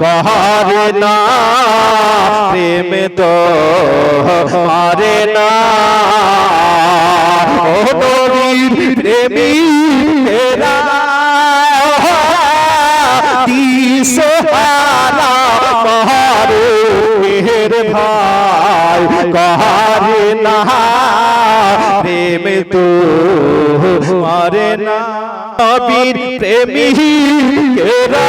করে না প্রেম তো মারে না। ও নবীর প্রেমী হেরা দিশহারা কহারে মেহের ভাই। কহারে না প্রেম তো মারে না। নবীর প্রেমী হেরা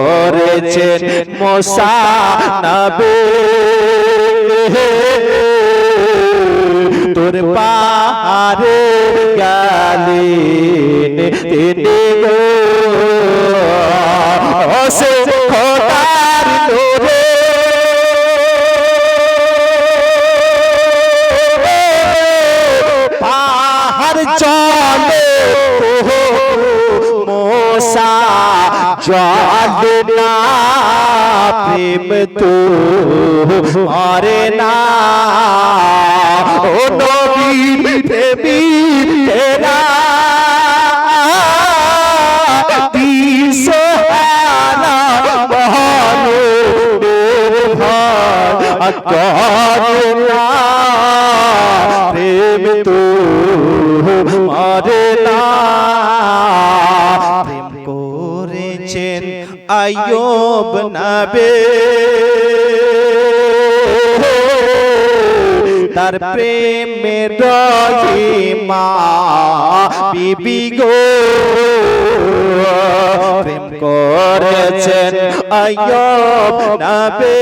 করেছেন মোসা নবে। তোর পাহাড়ে গালি তিনি গো। জলে না প্রেম তো মরে না ও নবীর প্রেমী তেরা দিশহারা মহানে ভয় করে আয়ব নবে। তার প্রেমের মা বিবি গো। প্রেম করেছেন আয়ব নবে।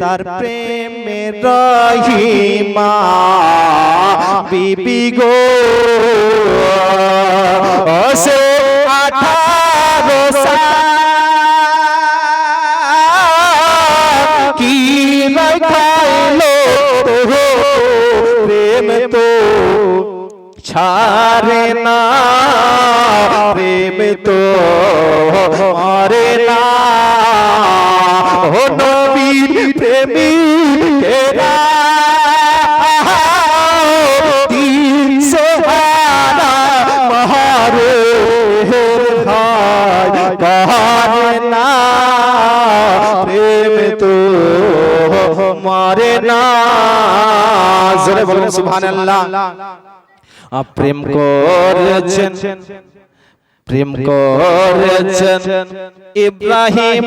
তার প্রেমের রহিমা বিবি গো। সে আঠারো কি খাইলো প্রেম তো ছাড়ে না প্রেম তো মরে না। ও নবীর প্রেমী মরে না। বলুন, সুবহানাল্লাহ। প্রেম করেছেন। প্রেম করেছেন ইব্রাহিম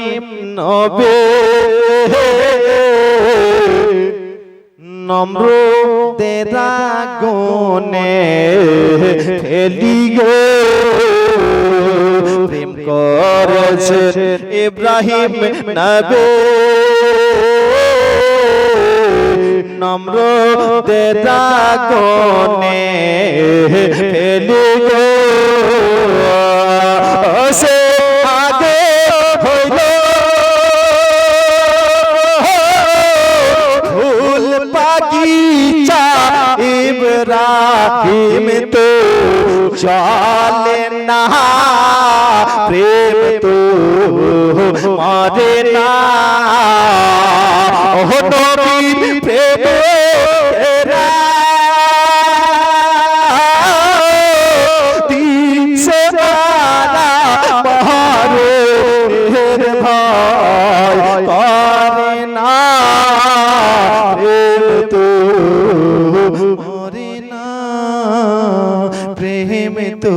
নবে। নম্র তেরা গনে ফেলি গো। প্রেম করেছেন ইব্রাহিম নবে। নম্র তেরা গনে ফেলি গো। সে আগে হইল। ফুল বাগিচা ইব্রাহিম তো চলে না। প্রেম তো মরে না। ও প্রেম তো